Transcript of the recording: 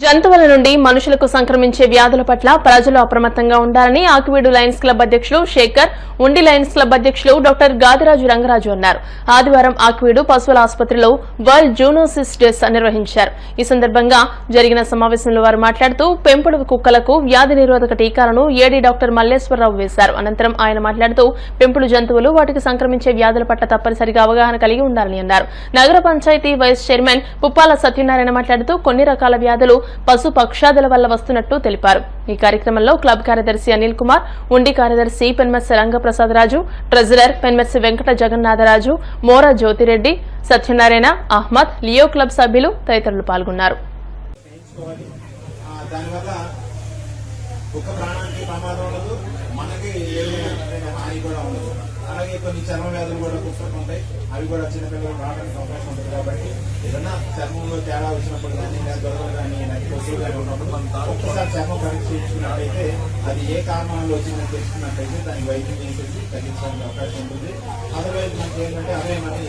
జంతువుల నుండి మనుషులకు సంక్రమించే వ్యాధుల పట్ల ప్రజలు అప్రమత్తంగా ఉండాలని ఆకివీడు లయన్స్ క్లబ్ అధ్యక్షులు శేఖర్ ఉండి లయన్స్ క్లబ్ అధ్యక్షులు డాక్టర్ గాదిరాజు రంగరాజు అన్నారు. ఆదివారం ఆకివీడు పశువుల ఆసుపత్రిలో వరల్డ్ జూనోసిస్ డేస్ నిర్వహించారు. ఈ సందర్భంగా జరిగిన సమావేశంలో వారు మాట్లాడుతూ పెంపుడు కుక్కలకు వ్యాధి నిరోధక టీకాలను ఏడీ డాక్టర్ మల్లేశ్వరరావు వేశారు. అనంతరం ఆయన మాట్లాడుతూ పెంపుడు జంతువులు వాటికి సంక్రమించే వ్యాధుల పట్ల తప్పనిసరిగా అవగాహన కలిగి ఉండాలని అన్నారు. నగర పంచాయతీ వైస్ చైర్మన్ పుప్పాల సత్యనారాయణ మాట్లాడుతూ కొన్ని రకాల వ్యాధులు పశు పక్షాదుల వల్ల వస్తున్నట్టు తెలిపారు. ఈ కార్యక్రమంలో క్లబ్ కార్యదర్శి అనిల్ కుమార్ ఉండి కార్యదర్శి Penmessi Rangaprasad Raju treasurer Penmessi Venkata Jagannatharaju Mora Jyothireddy Satyanarayana Ahmed Leo club సభ్యులు తదితరులు పాల్గొన్నారు. కుక్క ప్రాణానికి ప్రమాదం ఉండదు మనకి హాని కూడా ఉండదు. అలాగే కొన్ని చర్మ వ్యాధులు కూడా కుక్కకు ఉంటాయి అవి కూడా చిన్నపిల్లలు రావడానికి అవకాశం ఉంటుంది కాబట్టి ఏదైనా చర్మంలో తేడా వచ్చినప్పుడు కానీ ఇలాంటి ఉన్నప్పుడు మనం ఒక్కసారి చర్మ పరీక్ష చేయించుకున్నట్లయితే అది ఏ కారణాలు వచ్చిందని తెలుసుకున్నట్టయితే దానికి వైద్యం చేసేసి తగ్గించడానికి అవకాశం ఉంటుంది. అదర్వైజ్ మనకి ఏంటంటే అదే మనకి